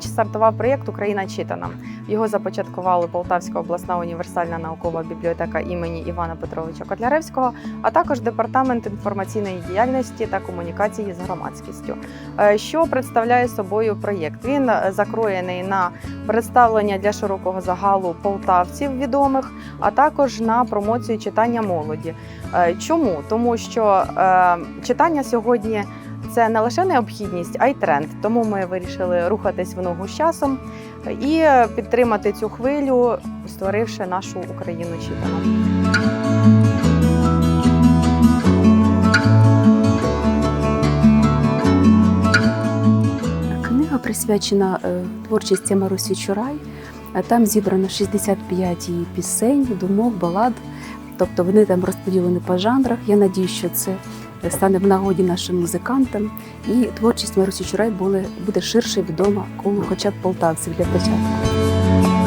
стартував проєкт Україна читана. Його започаткували Полтавська обласна універсальна наукова бібліотека імені Івана Петровича Котляревського, а також департамент інформаційної діяльності та комунікації з громадськістю. Е, Що представляє собою проєкт? Він е, закроєний на представлення для широкого загалу полтавців відомих, а також на промоцію читання молоді. Е, Чому? Тому що читання сьогодні це не лише необхідність, а й тренд. Тому ми вирішили рухатись в ногу з часом і підтримати цю хвилю, створивши нашу Україну читану. Книга присвячена е, творчості Марусі Чурай. Е, Там зібрано 65 її пісень, думок, балад. Тобто вони там розподілені по жанрах. Я надію, що це стане в нагоді нашим музикантам. І творчість Марусі Чурай буде, ширше відома колу хоча б полтавців для початку.